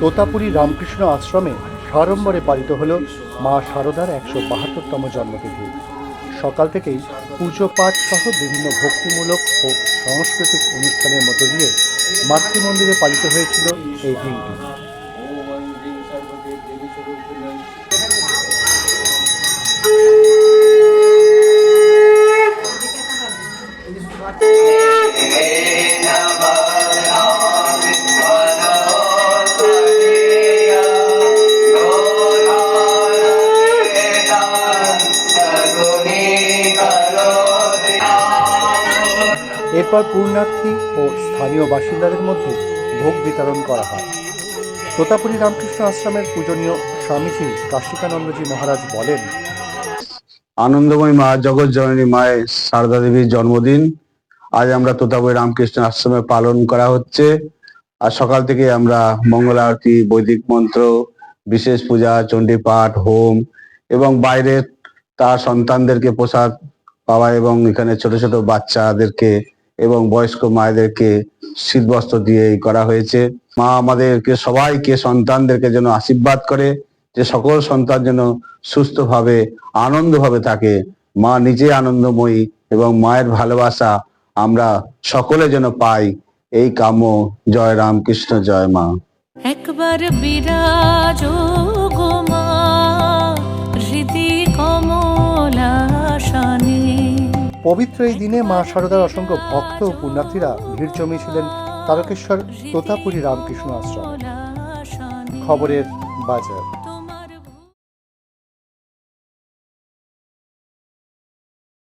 তোতাপুরী রামকৃষ্ণ আশ্রমে সাড়ম্বরে পালিত হল মা শারদার একশো বাহাত্তরতম জন্মতিথি। সকাল থেকেই পুজো পাঠ সহ বিভিন্ন ভক্তিমূলক ও সাংস্কৃতিক অনুষ্ঠানের মধ্য দিয়ে মাতৃমন্দিরে পালিত হয়েছিল এই দিনটি। এরপর পূর্ণার্থী ও স্থানীয় বাসিন্দাদের মধ্যে ভোগ বিতরণ করা হয়। তোতাপুরী রামকৃষ্ণ আশ্রমের পূজনীয় স্বামীজি কাশিকানন্দজি মহারাজ বলেন, আনন্দময় মা জগৎ জননী মায়ের সারদা দেবীর জন্মদিন। আজ আমরা তোতাবই রামকৃষ্ণ আশ্রমে পালন করা হচ্ছে। আর সকাল থেকে আমরা মঙ্গল আরতি, বৈদিক মন্ত্র, বিশেষ পূজা চণ্ডী পাঠ হোম এবং বাইরে তার সন্তানদেরকে প্রসাদ পাওয়া এবং এখানে ছোট ছোট বাচ্চাদেরকে এবং বয়স্ক মায়েদেরকে শীতবস্ত্র দিয়ে করা হয়েছে। মা আমাদেরকে সবাইকে সন্তানদেরকে যেন আশীর্বাদ করে, যে সকল সন্তান যেন সুস্থভাবে, আনন্দভাবে থাকে। মা নিজে আনন্দময়ী এবং মায়ের ভালোবাসা আমরা সকলে যেন পাই। এই কাম্য জয় রামকৃষ্ণ জয় মা। একবার বিরাজ মা। পবিত্র এই দিনে মা শারদার অসংখ্য ভক্ত ও পুণ্যার্থীরা ভিড় জমিয়েছিলেন তারকেশ্বর তোতাপুরী রামকৃষ্ণ আশ্রম। খবরের বাজার।